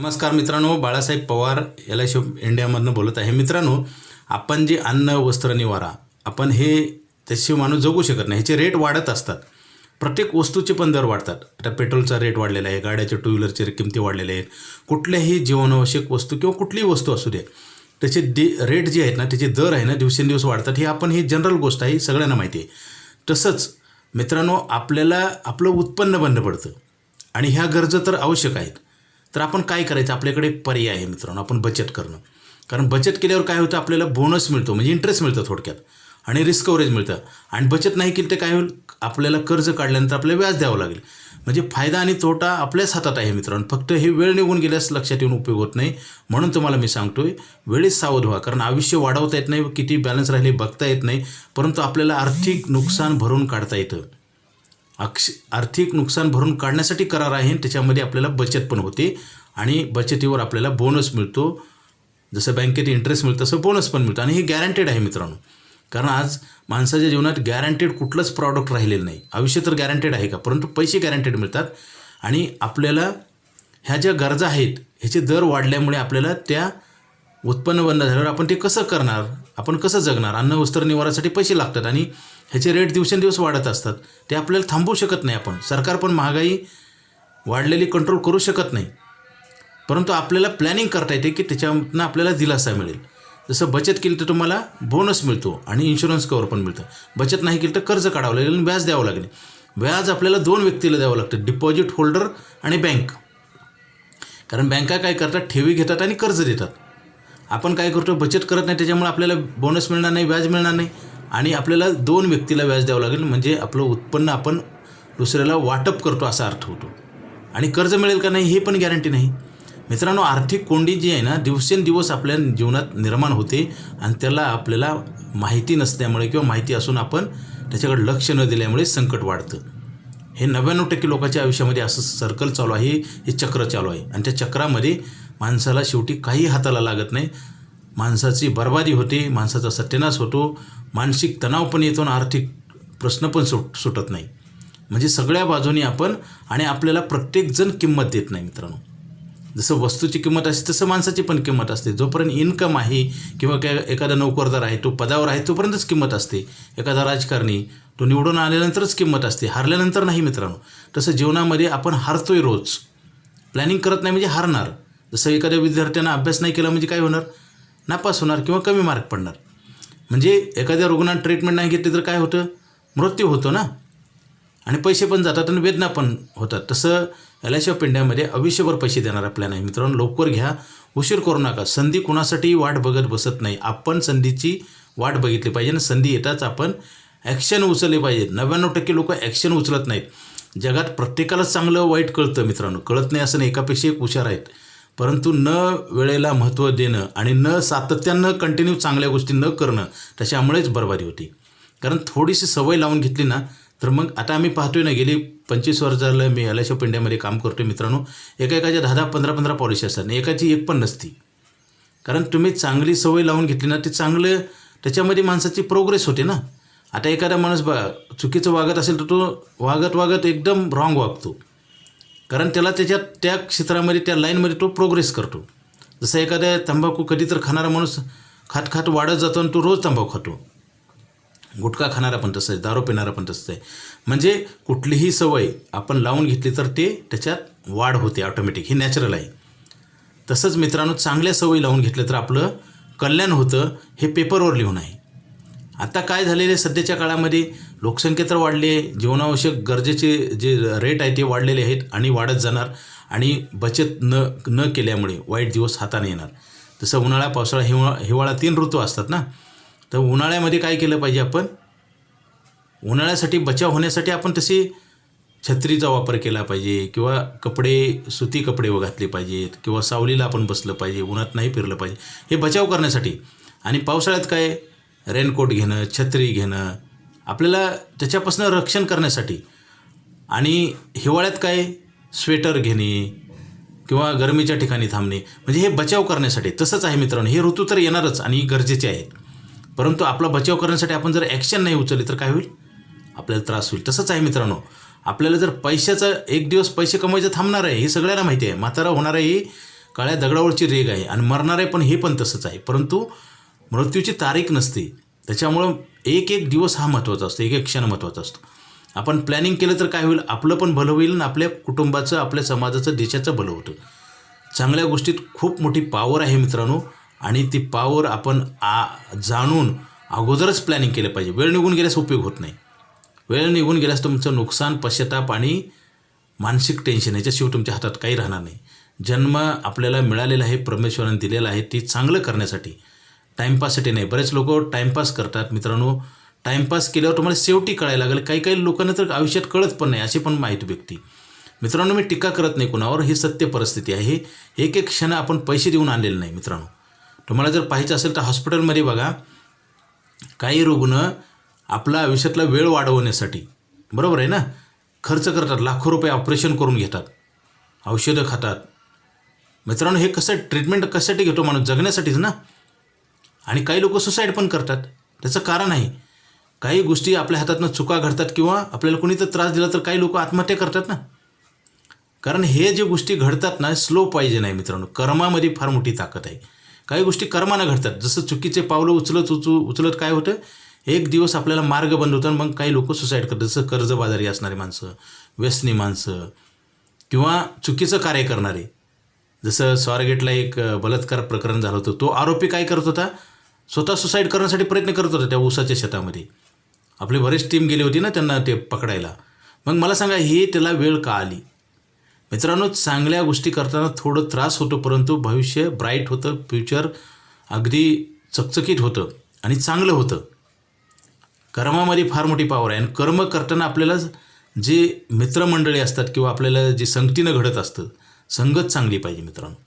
नमस्कार मित्रांनो Balasaheb Pawar L I C इंडियामधनं बोलत आहे. मित्रांनो आपण जे अन्न वस्त्र निवारा आपण हे त्याशिवाय माणूस जगू शकत नाही. ह्याचे रेट वाढत असतात. प्रत्येक वस्तूचे पण दर वाढतात. आता पेट्रोलचा रेट वाढलेला आहे गाड्याच्या टू व्हीलरचे किमती वाढलेल्या आहेत. कुठल्याही जीवनावश्यक वस्तू किंवा कुठलीही वस्तू असू दे त्याचे दे रेट जे आहेत ना त्याचे दर आहे ना दिवसेंदिवस वाढतात. हे आपण ही जनरल गोष्ट आहे सगळ्यांना माहिती आहे. तसंच मित्रांनो आपल्याला आपलं उत्पन्न बंद पडतं. आणि ह्या गरजा तर आवश्यक आहेत. तर आपण काय करायचं? आपल्याकडे पर्याय आहे मित्रांनो आपण बचत करणं. कारण बचत केल्यावर काय होतं? आपल्याला बोनस मिळतो म्हणजे इंटरेस्ट मिळतं थोडक्यात. आणि रिस्क कव्हरेज मिळतं. आणि बचत नाही केली तर काय होईल? आपल्याला कर्ज काढल्यानंतर आपल्याला व्याज द्यावं लागेल. म्हणजे फायदा आणि तोटा आपल्याच हातात आहे मित्रांनो. फक्त हे वेळ निघून गेल्यास लक्षात येऊन उपयोग होत नाही. म्हणून तुम्हाला मी सांगतो आहे वेळेत सावध व्हा. कारण आयुष्य वाढवता येत नाही किती बॅलन्स राहिले बघता येत नाही. परंतु आपल्याला आर्थिक नुकसान भरून काढता येतं. अक्ष आर्थिक नुकसान भरून काढण्यासाठी करार आहे त्याच्यामध्ये आपल्याला बचत पण होते. आणि बचतीवर आपल्याला बोनस मिळतो. जसं बँकेत इंटरेस्ट मिळतं तसं बोनस पण मिळतं. आणि हे गॅरंटेड आहे मित्रांनो. कारण आज माणसाच्या जीवनात गॅरंटेड कुठलंच प्रॉडक्ट राहिलेलं नाही. आयुष्य तर गॅरंटेड आहे का? परंतु पैसे गॅरंटेड मिळतात. आणि आपल्याला ह्या ज्या गरजा आहेत ह्याचे दर वाढल्यामुळे आपल्याला त्या उत्पन्न बंद झाल्यावर आपण ते कसं करणार? आपण कसं जगणार? अन्न वस्त्र निवारासाठी पैसे लागतात. आणि ह्याचे रेट दिवसेंदिवस वाढत असतात. ते आपल्याला थांबवू शकत नाही आपण. सरकार पण महागाई वाढलेली कंट्रोल करू शकत नाही. परंतु आपल्याला प्लॅनिंग करता येते की त्याच्यामधनं आपल्याला दिलासा मिळेल. जसं बचत केली तर तुम्हाला बोनस मिळतो आणि इन्शुरन्स कवर पण मिळतं. बचत नाही केली तर कर्ज काढावं लागेल आणि व्याज द्यावं लागेल. व्याज आपल्याला दोन व्यक्तीला द्यावं लागतं. डिपॉझिट होल्डर आणि बँक कारण बँका काय करतात? ठेवी घेतात आणि कर्ज देतात. आपण काय करतो? बचत करत नाही त्याच्यामुळे आपल्याला बोनस मिळणार नाही व्याज मिळणार नाही. आणि आपल्याला दोन व्यक्तीला व्याज द्यावं लागेल म्हणजे आपलं उत्पन्न आपण दुसऱ्याला वाटप करतो असा अर्थ होतो. आणि कर्ज मिळेल का नाही हे पण गॅरंटी नाही. मित्रांनो आर्थिक कोंडी जी आहे ना दिवसेंदिवस आपल्या जीवनात निर्माण होते आणि त्याला आपल्याला माहिती नसल्यामुळे किंवा माहिती असून आपण त्याच्याकडे लक्ष न दिल्यामुळे संकट वाढतं. हे नव्याण्णव टक्के लोकांच्या आयुष्यामध्ये असं सर्कल चालू आहे हे चक्र चालू आहे. आणि त्या चक्रामध्ये माणसाला शेवटी काही हाताला लागत नाही. माणसाची बर्बादी होते माणसाचा सत्यानाश होतो मानसिक तणाव पण येतो आणि आर्थिक प्रश्न पण सुट सुटत नाही. म्हणजे सगळ्या बाजूनी आपण आणि आपल्याला प्रत्येकजण किंमत देत नाही मित्रांनो. जसं वस्तूची किंमत असते तसं माणसाची पण किंमत असते. जोपर्यंत इन्कम आहे किंवा काय एखादा नोकरदार आहे तो पदावर आहे तोपर्यंतच किंमत असते. एखादा राजकारणी तो निवडून आल्यानंतरच किंमत असते. हारल्यानंतर नाही मित्रांनो. तसं जीवनामध्ये आपण हारतोय रोज. प्लॅनिंग करत नाही म्हणजे हारणार. जसं एखाद्या विद्यार्थ्यांना अभ्यास नाही केला म्हणजे काय होणार? नापास होणार किंवा कमी मार्क पडणार. म्हणजे एखाद्या रुग्णात ट्रीटमेंट नाही घेतली तर काय होतं? मृत्यू होतो ना. आणि पैसे पण जातात आणि वेदना पण होतात. तसं एल आय सी ऑफ इंडियामध्ये आयुष्यभर पैसे देणार प्लॅन आहे. मित्रांनो लवकर घ्या. उशीर करू नका. संधी कुणासाठी वाट बघत बसत नाही. आपण संधीची वाट बघितली पाहिजे आणि संधी येताच आपण ॲक्शन उचलले पाहिजे. नव्याण्णव टक्के लोक ॲक्शन उचलत नाहीत. जगात प्रत्येकालाच चांगलं वाईट कळतं मित्रांनो. कळत नाही असं नाही. एकापेक्षा एक हुशार आहेत. परंतु न वेळेला महत्त्व देणं आणि न सातत्यानं कंटिन्यू चांगल्या गोष्टी न करणं त्याच्यामुळेच बरबादी होती. कारण थोडीशी सवय लावून घेतली ना तर मग आता आम्ही पाहतोय ना गेली पंचवीस वर्ष झालं मी एल पिंड्यामध्ये काम करतोय मित्रांनो एका एकाच्या दहा दहा पंधरा पंधरा पॉलिसी असतात आणि एकाची एक पण नसती. कारण तुम्ही चांगली सवय लावून घेतली ना ते चांगलं त्याच्यामध्ये माणसाची प्रोग्रेस होते ना. आता एखादा माणूस बघा चुकीचं वागत असेल तर तो वागत वागत एकदम रॉंग वागतो. कारण त्याला त्याच्या त्या क्षेत्रामध्ये त्या लाईनमध्ये तो प्रोग्रेस करतो. जसं एखाद्या तंबाखू कधी तर खाणारा माणूस खात खात वाढत जातो आणि तो रोज तंबाखू खातो. गुटखा खाणारा पण तसं आहे दारू पिणारा पण तसं आहे. म्हणजे कुठलीही सवय आपण लावून घेतली तर ते त्याच्यात वाढ होते ऑटोमॅटिक हे नॅचरल आहे. तसंच मित्रांनो चांगल्या सवयी लावून घेतलं तर आपलं कल्याण होतं हे पेपरवर लिहून आहे. आता काय झालेलं आहे सध्याच्या काळामध्ये लोकसंख्या तर वाढली आहे जीवनावश्यक गरजेचे जे रेट आहे ते वाढलेले आहेत आणि वाढत जाणार आणि बचत न न केल्यामुळे वाईट दिवस हाताने येणार. जसं उन्हाळा पावसाळा हिवाळा हिवाळा तीन ऋतू असतात ना? तर उन्हाळ्यामध्ये काय केलं पाहिजे आपण? उन्हाळ्यासाठी बचाव होण्यासाठी आपण तसे छत्रीचा वापर केला पाहिजे किंवा कपडे सुती कपडे घातले पाहिजेत किंवा सावलीला आपण बसलं पाहिजे उन्हात नाही फिरलं पाहिजे. हे बचाव करण्यासाठी. आणि पावसाळ्यात काय? रेनकोट घेणं छत्री घेणं आपल्याला त्याच्यापासून रक्षण करण्यासाठी. आणि हिवाळ्यात काय? स्वेटर घेणे किंवा गरमीच्या ठिकाणी थांबणे. म्हणजे हे बचाव करण्यासाठी. तसंच आहे मित्रांनो हे ऋतू तर येणारच आणि गरजेचे आहेत. परंतु आपला बचाव करण्यासाठी आपण जर ॲक्शन नाही उचलली तर काय होईल? आपल्याला त्रास होईल. तसंच आहे मित्रांनो आपल्याला जर पैशाचा एक दिवस पैसे कमवायचं थांबणार आहे हे सगळ्यांना माहिती आहे. म्हातारा होणार आहे काळ्या दगडावरची रेग आहे आणि मरणार आहे पण हे पण तसंच आहे. परंतु मृत्यूची तारीख नसते. त्याच्यामुळं एक एक दिवस हा महत्त्वाचा असतो एक एक क्षण महत्त्वाचा असतो. आपण प्लॅनिंग केलं तर काय होईल? आपलं पण भलं होईल आणि आपल्या कुटुंबाचं आपल्या समाजाचं देशाचं भलं होतं. चांगल्या गोष्टीत खूप मोठी पावर आहे मित्रांनो आणि ती पावर आपण आ जाणून अगोदरच प्लॅनिंग केलं पाहिजे. वेळ निघून गेल्यास उपयोग होत नाही. वेळ निघून गेल्यास तुमचं नुकसान पश्चाताप आणि मानसिक टेन्शन याच्याशिवाय तुमच्या हातात काही राहणार नाही. जन्म आपल्याला मिळालेला आहे परमेश्वराने दिलेला आहे ते चांगलं करण्यासाठी. टाईमपाससाठी नाही. बरेच लोक टाईमपास करतात मित्रांनो. टाईमपास केल्यावर तुम्हाला शेवटी कळायला लागेल. काही काही लोकांना तर आयुष्यात कळत पण नाही अशी पण माहिती व्यक्ती. मित्रांनो मी टीका करत नाही कुणावर. ही सत्य परिस्थिती आहे. एक एक क्षण आपण पैसे देऊन आणलेले नाही मित्रांनो. तुम्हाला जर पाहायचं असेल तर हॉस्पिटलमध्ये बघा काही रुग्ण आपला आयुष्यातला वेळ वाढवण्यासाठी बरोबर आहे ना? खर्च करतात. लाखो रुपये ऑपरेशन करून घेतात. औषधं खातात. मित्रांनो हे कसं ट्रीटमेंट कशासाठी घेतो माणूस? जगण्यासाठीच ना? आणि काही लोक सुसाईड पण करतात. त्याचं कारण आहे काही गोष्टी आपल्या हातातनं चुका घडतात किंवा आपल्याला कोणी तर त्रास दिला तर काही लोक आत्महत्या करतात ना. कारण हे जे गोष्टी घडतात ना स्लो पाहिजे नाही मित्रांनो. कर्मामध्ये फार मोठी ताकद आहे. काही गोष्टी कर्मानं घडतात. जसं चुकीचे पावलं उचलत उचू उचलत काय होतं? एक दिवस आपल्याला मार्ग बंद होतात मग काही लोक सुसाईड करतात. जसं कर्जबाजारी असणारी माणसं व्यसनी माणसं किंवा चुकीचं कार्य करणारे. जसं स्वारगेटला एक बलात्कार प्रकरण झालं होतं. तो आरोपी काय करत होता? स्वतः सुसाईड करण्यासाठी प्रयत्न करत होता त्या ऊसाच्या शेतामध्ये. आपली बरेच टीम गेली होती ना त्यांना ते पकडायला. मग मला सांगा ही त्याला वेळ का आली? मित्रांनो चांगल्या गोष्टी करताना थोडं त्रास होतो परंतु भविष्य ब्राईट होतं फ्युचर अगदी चकचकीत होतं आणि चांगलं होतं. कर्मामध्ये फार मोठी पावर आहे. आणि कर्म करताना आपल्याला जे मित्रमंडळी असतात किंवा आपल्याला जे संगतीनं घडत असतं संगत चांगली पाहिजे मित्रांनो.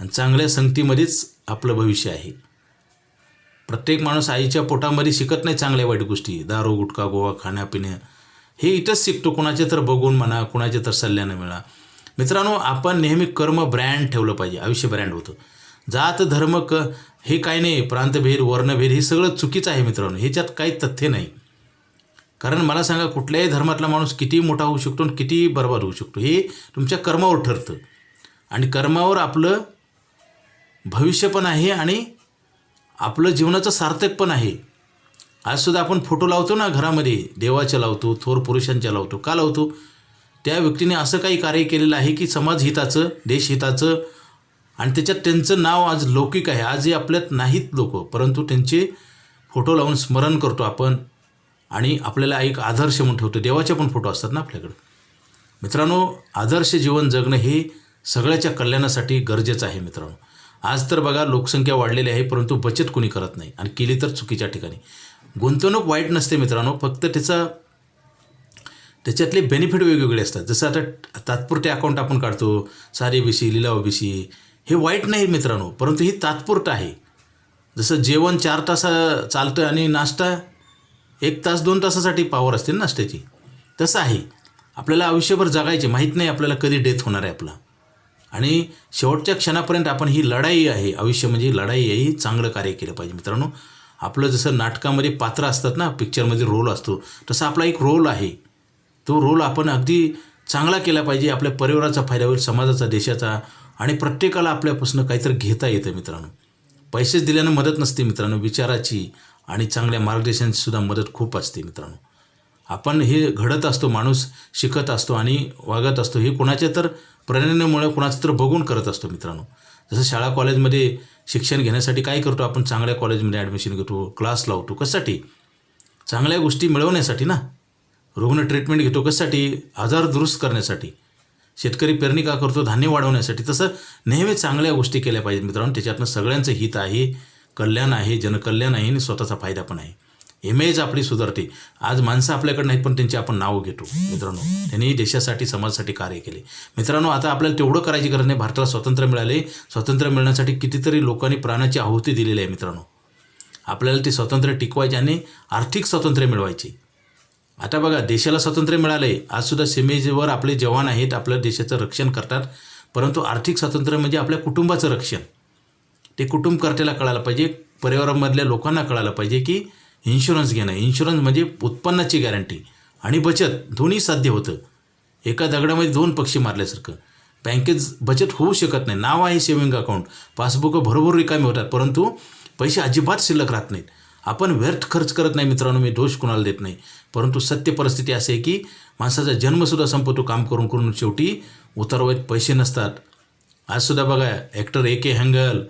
आणि चांगल्या संगतीमध्येच आपलं भविष्य आहे. प्रत्येक माणूस आईच्या पोटामध्ये शिकत नाही चांगल्या वाईट गोष्टी. दारू गुटखा गोवा खाण्यापिण्या हे इथंच शिकतो. कुणाचे तर बघून म्हणा कुणाचे तर सल्ल्यानं मिळा. मित्रांनो आपण नेहमी कर्म ब्रँड ठेवलं पाहिजे. आयुष्य ब्रँड होतं. जात धर्म क हे काय नाही. प्रांतभेद वर्णभेद हे सगळं चुकीचं आहे मित्रांनो. ह्याच्यात काही तथ्य नाही. कारण मला सांगा कुठल्याही धर्मातला माणूस किती मोठा होऊ शकतो आणि किती बरबाद होऊ शकतो. हे तुमच्या कर्मावर ठरतं. आणि कर्मावर आपलं भविष्य पण आहे आणि आपलं जीवनाचं सार्थक पण आहे. आजसुद्धा आपण फोटो लावतो ना घरामध्ये देवाच्या लावतो थोर पुरुषांच्या लावतो. का लावतो? त्या व्यक्तीने असं काही कार्य केलेलं आहे की समाजहिताचं देशहिताचं आणि त्याच्यात त्यांचं नाव आज लौकिक आहे. आजही आपल्यात नाहीत लोक परंतु त्यांचे फोटो लावून स्मरण करतो आपण आणि आपल्याला एक आदर्श म्हणून ठेवतो. देवाचे पण फोटो असतात ना आपल्याकडं. मित्रांनो आदर्श जीवन जगणं हे सगळ्याच्या कल्याणासाठी गरजेचं आहे मित्रांनो. आज तर बघा लोकसंख्या वाढलेली आहे परंतु बचत कोणी करत नाही. आणि केली तर चुकीच्या ठिकाणी. गुंतवणूक वाईट नसते मित्रांनो फक्त त्याचा त्याच्यातले बेनिफिट वेगवेगळे असतात. जसं आता तात्पुरते अकाउंट आपण काढतो सारे बी सी लिलाव बी सी हे वाईट नाही मित्रांनो परंतु ही तात्पुरतं आहे. जसं जेवण चार तासा चालतं आणि नाश्ता एक तास दोन तासासाठी पावर असते नाश्त्याची. तसं आहे. आपल्याला आयुष्यभर जगायचे माहीत नाही आपल्याला कधी डेथ होणार आहे आपला. आणि शेवटच्या क्षणापर्यंत आपण ही लढाई आहे. आयुष्य म्हणजे लढाई आहे चांगलं कार्य केलं पाहिजे मित्रांनो. आपलं जसं नाटकामध्ये पात्र असतात ना पिक्चरमध्ये रोल असतो तसा आपला एक रोल आहे. तो रोल आपण अगदी चांगला केला पाहिजे आपल्या परिवाराचा फायदा होईल समाजाचा देशाचा आणि प्रत्येकाला आपल्यापासून काहीतरी घेता येतं मित्रांनो. पैसेच दिल्यानं मदत नसते मित्रांनो विचाराची आणि चांगल्या मार्गदर्शनाची सुद्धा मदत खूप असते मित्रांनो. आपण हे घडत असतो माणूस शिकत असतो आणि वागत असतो हे कुणाच्या तर प्रेरणेमुळे कुणाचं तर बघून करत असतो मित्रांनो. जसं शाळा कॉलेजमध्ये शिक्षण घेण्यासाठी काय करतो आपण? चांगल्या कॉलेजमध्ये ॲडमिशन घेतो क्लास लावतो कशासाठी? चांगल्या गोष्टी मिळवण्यासाठी ना? रुग्ण ट्रीटमेंट घेतो कशासाठी? आजार दुरुस्त करण्यासाठी. शेतकरी पेरणी का करतो? धान्य वाढवण्यासाठी. तसं नेहमी चांगल्या गोष्टी केल्या पाहिजेत मित्रांनो. त्याच्यातनं सगळ्यांचं हित आहे कल्याण आहे जनकल्याण आहे आणि स्वतःचा फायदा पण आहे. इमेज आपली सुधारते. आज माणसं आपल्याकडे नाहीत पण त्यांची आपण नावं घेतो. मित्रांनो त्यांनी देशासाठी समाजासाठी कार्य केले. मित्रांनो आता आपल्याला तेवढं करायची गरज नाही. भारताला स्वातंत्र्य मिळाले. स्वातंत्र्य मिळण्यासाठी कितीतरी लोकांनी प्राणाची आहुती दिलेली आहे मित्रांनो. आपल्याला ते स्वातंत्र्य टिकवायचे आणि आर्थिक स्वातंत्र्य मिळवायचे. आता बघा देशाला स्वातंत्र्य मिळालं. आहे आजसुद्धा सीमेवर आपले जवान आहेत. आपल्या देशाचं रक्षण करतात. परंतु आर्थिक स्वातंत्र्य म्हणजे आपल्या कुटुंबाचं रक्षण. ते कुटुंबकर्त्याला कळायला पाहिजे. परिवारामधल्या लोकांना कळायला पाहिजे की इन्शुरन्स घेणं. इन्शुरन्स म्हणजे उत्पन्नाची गॅरंटी आणि बचत दोन्ही साध्य होतं. एका दगडामध्ये दोन पक्षी मारल्यासारखं. बँकेत बचत होऊ शकत नाही. नाव आहे सेविंग अकाउंट पासबुकं भरभर रिकामी होतात. परंतु पैसे अजिबात शिल्लक राहत नाहीत. आपण व्यर्थ खर्च करत नाही मित्रांनो. मी दोष कुणाला देत नाही. परंतु सत्य परिस्थिती अशी आहे की माणसाचा जन्मसुद्धा संपतो काम करून करून. शेवटी उतारवाईत पैसे नसतात. आजसुद्धा बघा ॲक्टर ए के हँगल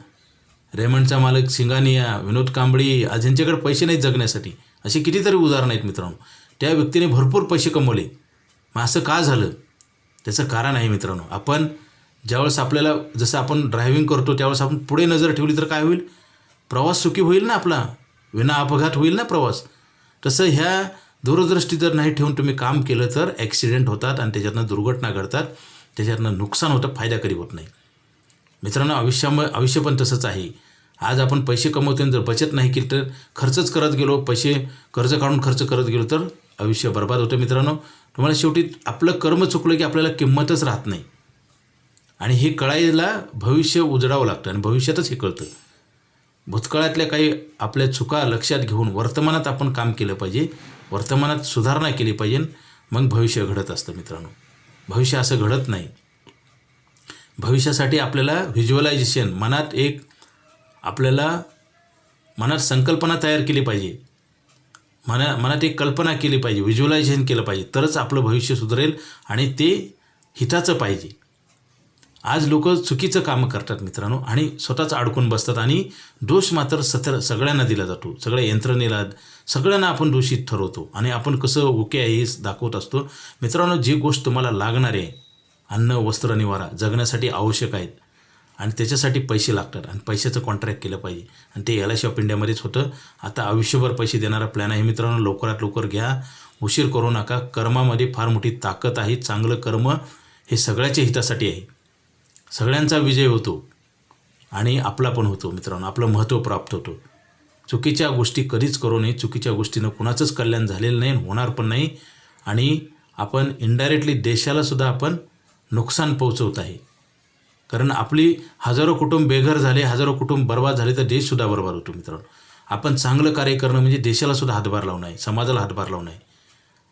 रेमंडचा मालक सिंगानिया विनोद कांबळी आज यांच्याकडे पैसे नाहीत जगण्यासाठी. अशी कितीतरी उदाहरणं आहेत मित्रांनो. त्या व्यक्तीने भरपूर पैसे कमवले. मग असं का झालं? त्याचं कारण आहे मित्रांनो. आपण ज्यावेळेस आपल्याला जसं आपण ड्रायव्हिंग करतो त्यावेळेस आपण पुढे नजर ठेवली तर काय होईल? प्रवास सुखी होईल ना आपला? विना अपघात होईल ना प्रवास? तसं ह्या दूरदृष्टी जर नाही ठेवून तुम्ही काम केलं तर ॲक्सिडेंट होतात आणि त्याच्यातनं दुर्घटना घडतात. त्याच्यातनं नुकसान होतं फायदा कधी होत नाही. मित्रांनो आयुष्याम आयुष्य पण तसंच आहे. आज आपण पैसे कमवतो आणि जर बचत नाही केली तर खर्चच करत गेलो पैसे कर्ज काढून खर्च करत गेलो तर आयुष्य बर्बाद होतं मित्रांनो. तुम्हाला शेवटी आपलं कर्म चुकलं की आपल्याला किंमतच राहत नाही. आणि हे कळायला भविष्य उजडावं लागतं आणि भविष्यातच हे कळतं. भूतकाळातल्या काही आपल्या चुका लक्षात घेऊन वर्तमानात आपण काम केलं पाहिजे वर्तमानात सुधारणा केली पाहिजे मग भविष्य घडत असतं मित्रांनो. भविष्य असं घडत नाही. भविष्यासाठी आपल्याला व्हिज्युअलायझेशन मनात एक आपल्याला मनात संकल्पना तयार केली पाहिजे. मना मनात एक कल्पना केली पाहिजे व्हिज्युअलायझेशन केलं पाहिजे. तरच आपलं भविष्य सुधारेल आणि ते हिताचं पाहिजे. आज लोक चुकीचं कामं करतात मित्रांनो आणि स्वतःच अडकून बसतात आणि दोष मात्र सत्र सगळ्यांना दिला जातो. सगळ्या यंत्रणेला सगळ्यांना आपण दोषित ठरवतो आणि आपण कसं ओके आहे हे दाखवत असतो. मित्रांनो जी गोष्ट तुम्हाला लागणार आहे अन्न वस्त्र निवारा जगण्यासाठी आवश्यक आहेत. आणि त्याच्यासाठी पैसे लागतात. आणि पैशाचं कॉन्ट्रॅक्ट केलं पाहिजे. आणि ते एल आय सी ऑफ इंडियामध्येच होतं. आता आयुष्यभर पैसे देणारा प्लॅन आहे. मित्रांनो लवकरात लवकर घ्या. उशीर करू नका. कर्मामध्ये फार मोठी ताकद आहे. चांगलं कर्म हे सगळ्याच्या हितासाठी आहे. सगळ्यांचा विजय होतो. आणि आपला पण होतो मित्रांनो. आपलं महत्त्व प्राप्त होतो. चुकीच्या गोष्टी कधीच करू नये. चुकीच्या गोष्टीनं कुणाचंच कल्याण झालेलं नाही होणार पण नाही. आणि आपण इनडायरेक्टली देशालासुद्धा आपण नुकसान पोहोचवत आहे. कारण आपली हजारो कुटुंब बेघर झाले हजारो कुटुंब बर्बाद झाले तर देशसुद्धा बर्बाद होतो मित्रांनो. आपण चांगलं कार्य करणं म्हणजे देशालासुद्धा हातभार लावणं आहे समाजाला हातभार लावणं आहे.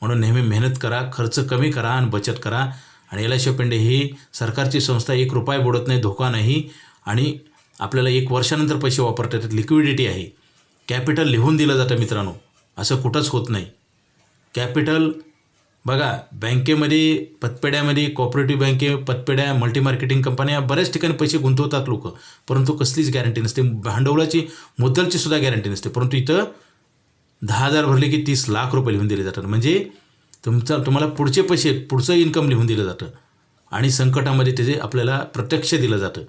म्हणून नेहमी मेहनत करा खर्च कमी करा आणि बचत करा. आणि एल आय सी पिंडे ही सरकारची संस्था एक रुपये बुडत नाही धोका नाही. आणि आपल्याला एक वर्षानंतर पैसे वापरता येतात लिक्विडिटी आहे. कॅपिटल लिहून दिलं जातं मित्रांनो. असं कुठंच होत नाही. कॅपिटल बघा बँकेमध्ये पतपेढ्यामध्ये कॉपरेटिव्ह बँके पतपेढ्या मल्टी मार्केटिंग कंपन्या बऱ्याच ठिकाणी पैसे गुंतवतात लोक. परंतु कसलीच गॅरंटी नसते. भांडवलाची मुद्दलची सुद्धा गॅरंटी नसते. परंतु इथं दहा हजार भरले की तीस लाख रुपये लिहून दिले जातात. म्हणजे तुमचा तुम्हाला पुढचे पैसे पुढचं इन्कम लिहून दिलं जातं. आणि संकटामध्ये त्याचे आपल्याला प्रत्यक्ष दिलं जातं.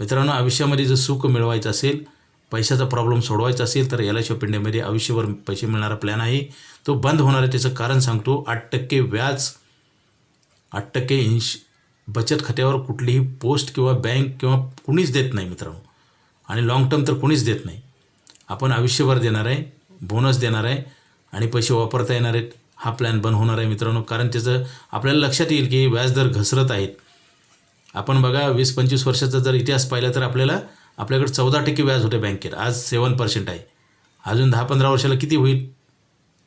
मित्रांनो आयुष्यामध्ये जर सुख मिळवायचं असेल पैशाचा प्रॉब्लेम सोडवायचा असेल तर एल आय सी ऑफ इंडियामध्ये आयुष्यभर पैसे मिळणारा प्लॅन आहे. तो बंद होणार आहे त्याचं कारण सांगतो. आठ टक्के व्याज आठ टक्के इन्श बचत खात्यावर कुठलीही पोस्ट किंवा बँक किंवा कुणीच देत नाही मित्रांनो. आणि लाँग टर्म तर कुणीच देत नाही. आपण आयुष्यभर देणार आहे बोनस देणार आहे आणि पैसे वापरता येणार आहेत. हा प्लॅन बंद होणार आहे मित्रांनो. कारण त्याचं आपल्याला लक्षात येईल की व्याजदर घसरत आहेत. आपण बघा वीस पंचवीस वर्षाचा जर इतिहास पाहिला तर आपल्याला आपल्याकडे चौदा टक्के व्याज होते बँकेत. आज सेवन पर्सेंट आहे. अजून दहा पंधरा वर्षाला किती होईल?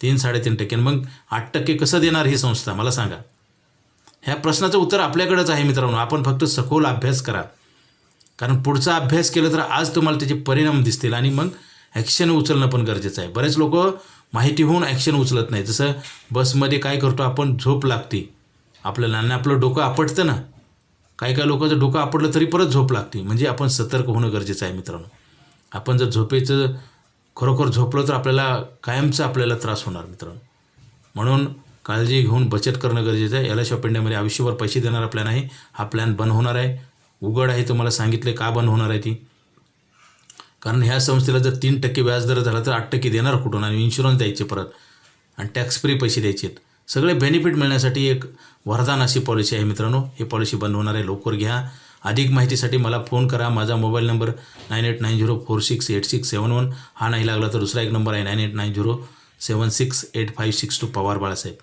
तीन साडेतीन टक्के. मग आठ टक्के कसं देणार ही संस्था? मला सांगा. ह्या प्रश्नाचं उत्तर आपल्याकडेच आहे मित्रांनो. आपण फक्त सखोल अभ्यास करा. कारण पुढचा अभ्यास केला तर आज तुम्हाला त्याचे परिणाम दिसतील आणि मग ॲक्शन उचलणं पण गरजेचं आहे. बरेच लोक माहिती होऊन ॲक्शन उचलत नाही. जसं बसमध्ये काय करतो आपण? झोप लागते. आपल्याला आणि आपलं डोकं आपटतं ना. काही काही लोकांचं डोकं आपडलं तरी परत झोप लागते. म्हणजे आपण सतर्क होणं गरजेचं आहे मित्रांनो. आपण जर झोपेचं खरोखर झोपलं तर आपल्याला कायमचा आपल्याला त्रास होणार मित्रांनो. म्हणून काळजी घेऊन बचत करणं गरजेचं आहे. एल आय इंडियामध्ये आयुष्यभर पैसे देणारा प्लॅन आहे. हा प्लॅन बंद होणार आहे. उघड आहे तुम्हाला सांगितले का बंद होणार आहे ती. कारण ह्या संस्थेला जर तीन टक्के व्याज दर झाला तर आठ टक्के देणार कुठून? आणि इन्शुरन्स द्यायचे परत. आणि टॅक्स फ्री पैसे द्यायचे आहेत सगळे बेनिफिट मिळण्यासाठी एक वरदान अशी पॉलिसी आहे मित्रांनो. ही पॉलिसी बंद होणार आहे लवकर घ्या. अधिक माहितीसाठी मला फोन करा. माझा mobile number nine eight nine zero four six eight six seven one हा नाही लागला तर दुसरा एक नंबर आहे nine eight nine zero seven six eight five six two Pawar Balasaheb.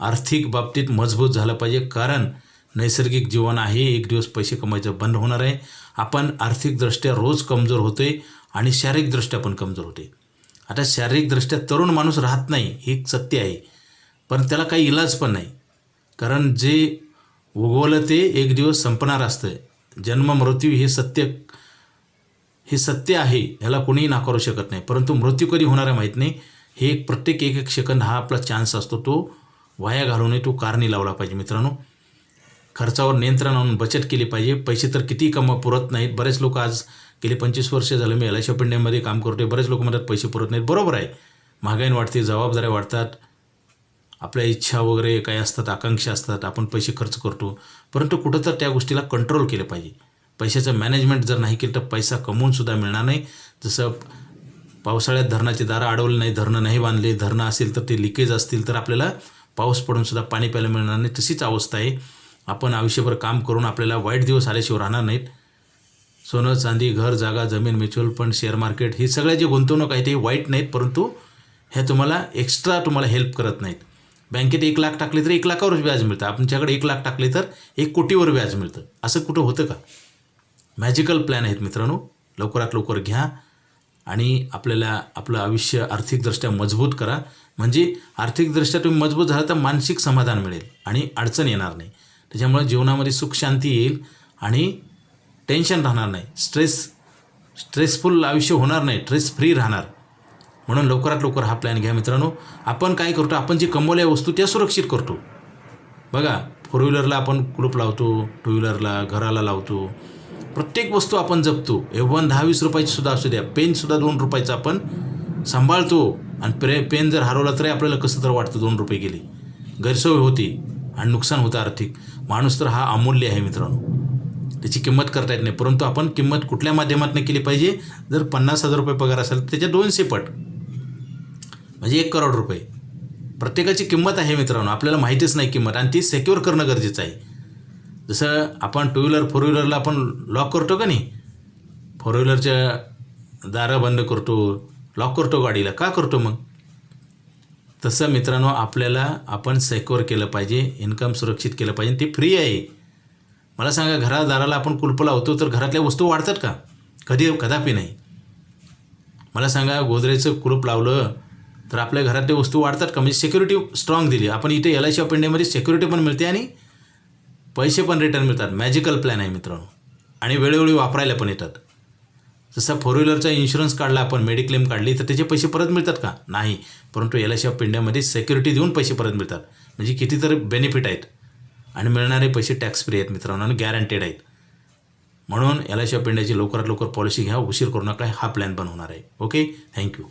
आर्थिक बाबतीत मजबूत झालं पाहिजे कारण नैसर्गिक जीवन आहे. एक दिवस पैसे कमवायचं बंद होणार आहे. आपण आर्थिकदृष्ट्या रोज कमजोर होतोय आणि शारीरिकदृष्ट्या पण कमजोर होते आता शारीरिकदृष्ट्या तरुण माणूस राहत नाही हे एक सत्य आहे. पण त्याला काही इलाज पण नाही. कारण जे उगवलं ते एक दिवस संपणार असतं जन्म मृत्यू हे सत्य हे सत्य आहे ह्याला कोणीही नाकारू शकत नाही. परंतु मृत्यू कधी होणार आहे माहीत नाही. हे एक प्रत्येक एक एक सेकंद हा आपला चान्स असतो तो वाया घालू नये तो कारणी लावला पाहिजे मित्रांनो. खर्चावर नियंत्रण आणून बचत केली पाहिजे. पैसे तर किती कम पुरत नाहीत. बरेच लोक आज गेले पंचवीस वर्ष झालं मी एल आय सी ऑफ काम करतोय. बरेच लोक म्हणतात पैसे पुरत नाहीत. बरोबर आहे. महागाई वाढते जबाबदाऱ्या वाढतात. आपल्या इच्छा वगैरे काही असतात आकांक्षा असतात आपण पैसे खर्च करतो. परंतु कुठं तर त्या गोष्टीला कंट्रोल केलं पाहिजे. पैशाचं मॅनेजमेंट जर नाही केलं तर पैसा कमवूनसुद्धा मिळणार नाही. जसं पावसाळ्यात धरणाची दारं अडवली नाही धरणं नाही बांधले धरणं असेल तर ते लिकेज असतील तर आपल्याला पाऊस पडूनसुद्धा पाणी प्यायला मिळणार नाही. तशीच अवस्था आहे. आपण आयुष्यभर काम करून आपल्याला वाईट दिवस आल्याशिवाय राहणार नाहीत. सोनं चांदी घर जागा जमीन म्युच्युअल फंड शेअर मार्केट ही सगळ्या जे गुंतवणूक आहे ते वाईट नाहीत परंतु ह्या तुम्हाला एक्स्ट्रा तुम्हाला हेल्प करत नाहीत. बँकेत एक लाख टाकले तर एक लाखावर व्याज मिळतं. आपल्याकडे एक लाख टाकले तर एक कोटीवर व्याज मिळतं. असं कुठं होतं का? मॅजिकल प्लॅन आहेत मित्रांनो. लवकरात लवकर घ्या आणि आपल्याला आपलं आयुष्य आर्थिकदृष्ट्या मजबूत करा. म्हणजे आर्थिकदृष्ट्या तुम्ही मजबूत झाला तर मानसिक समाधान मिळेल आणि अडचण येणार नाही. त्याच्यामुळे जीवनामध्ये सुख शांती येईल आणि टेन्शन राहणार नाही. स्ट्रेस स्ट्रेसफुल आयुष्य होणार नाही. स्ट्रेस फ्री राहणार. म्हणून लवकरात लवकर हा प्लॅन घ्या मित्रांनो. आपण काय करतो आपण जे कमवल्या वस्तू त्या सुरक्षित करतो. बघा फोर व्हीलरला आपण कुलूप लावतो टू व्हीलरला घराला लावतो. प्रत्येक वस्तू आपण जपतो. एव्हन दहा वीस रुपयाची सुद्धा असू द्या. पेनसुद्धा दोन रुपयाचं आपण सांभाळतो. आणि प्रे पेन जर हरवला तरी आपल्याला कसं तर वाटतं दोन रुपये गेले. गैरसोय होती आणि नुकसान होतं आर्थिक. माणूस तर हा अमूल्य आहे मित्रांनो. त्याची किंमत करता येत नाही. परंतु आपण किंमत कुठल्या माध्यमातून केली पाहिजे? जर पन्नास हजार रुपये पगार असेल तर त्याच्या दोनशे पट. म्हणजे एक करोड रुपये. प्रत्येकाची किंमत आहे मित्रांनो आपल्याला माहितीच नाही किंमत आणि ती सेक्युअर करणं गरजेचं आहे. जसं आपण टू व्हीलर फोर व्हीलरला आपण लॉक करतो का नाही? फोर व्हीलरच्या दारं बंद करतो लॉक करतो गाडीला. का करतो मग? तसं मित्रांनो आपल्याला आपण सेक्युअर केलं पाहिजे इन्कम सुरक्षित केलं पाहिजे ते फ्री आहे. मला सांगा घरादाराला आपण कुलप लावतो तर घरातल्या वस्तू वाढतात का? कधी कदापि नाही. मला सांगा गोदरेजचं कुलूप लावलं तर आपल्या घरातल्या वस्तू वाढतात का? म्हणजे सिक्युरिटी स्ट्रॉंग दिली. आपण इथे एल आय सी ऑफ इंडियामध्ये सिक्युरिटी पण मिळते आणि पैसे पण रिटर्न मिळतात. मॅजिकल प्लॅन आहे मित्रांनो. आणि वेळोवेळी वापरायला पण येतात. जसं फोर व्हीलरचा इन्शुरन्स काढला आपण मेडिक्लेम काढली तर त्याचे पैसे परत मिळतात का? नाही. परंतु एल आय सी ऑफ इंडियामध्ये सिक्युरिटी देऊन पैसे परत मिळतात. म्हणजे कितीतरी बेनिफिट आहेत. आणि मिळणारे पैसे टॅक्स फ्री आहेत मित्रांनो आणि गॅरंटेड आहेत. म्हणून एल आय सी ऑफ इंडियाची लवकरात लवकर पॉलिसी घ्या उशीर करू नका हा प्लॅन पण होणार आहे. Okay thank you